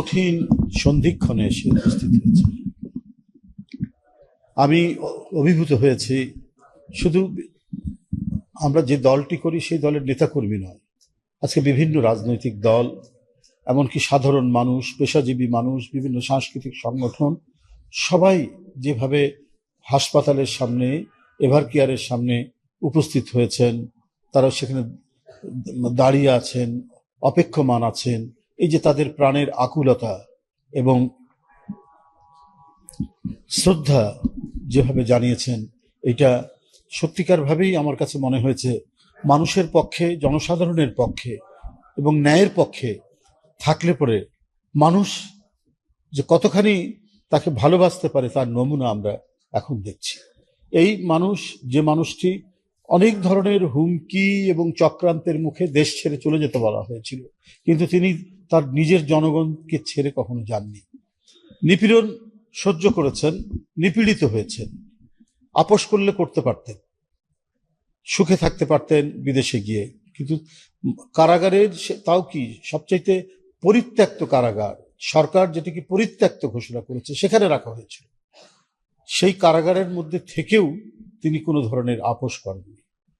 কঠিন সন্ধিক্ষণে এসে উপস্থিত হয়েছে। আমি অভিভূত হয়েছি, শুধু আমরা যে দলটি করি সেই দলের নেতাকর্মী নয়। আজকে বিভিন্ন রাজনৈতিক দল, এমনকি সাধারণ মানুষ, পেশাজীবী মানুষ, বিভিন্ন সাংস্কৃতিক সংগঠন, সবাই যেভাবে হাসপাতালের সামনে, এভার কেয়ারের সামনে উপস্থিত হয়েছেন তারা সেখানে দাঁড়িয়ে আছেন, অপেক্ষমান আছেন এই যে তাদের প্রাণের আকুলতা এবং শ্রদ্ধা যেভাবে জানিয়েছেন, এটা সত্যিকারভাবেই আমার কাছে মনে হয়েছে মানুষের পক্ষে, জনসাধারণের পক্ষে এবং ন্যায়ের পক্ষে থাকলে পরে মানুষ যে কতখানি তাকে ভালোবাসতে পারে তার নমুনা আমরা এখন দেখছি। এই মানুষ, যে মানুষটি অনেক ধরনের হুমকি এবং চক্রান্তের মুখে দেশ ছেড়ে চলে যেতে বলা হয়েছিল। কিন্তু তিনি তার নিজের জনগণকে ছেড়ে কখনো যাননি। নিপীড়ন সহ্য করেছেন, নিপীড়িত হয়েছেন। আপোষ করলে করতে পারতেন, সুখে থাকতে পারতেন বিদেশে গিয়ে। কিন্তু কারাগারের তাও কি সবচাইতে পরিত্যক্ত কারাগার? সরকার যেটিকে পরিত্যক্ত ঘোষণা করেছে, সেখানে রাখা হয়েছিল। সেই কারাগারের মধ্যে থেকেও তিনি কোনো ধরনের আপোষ করেননি।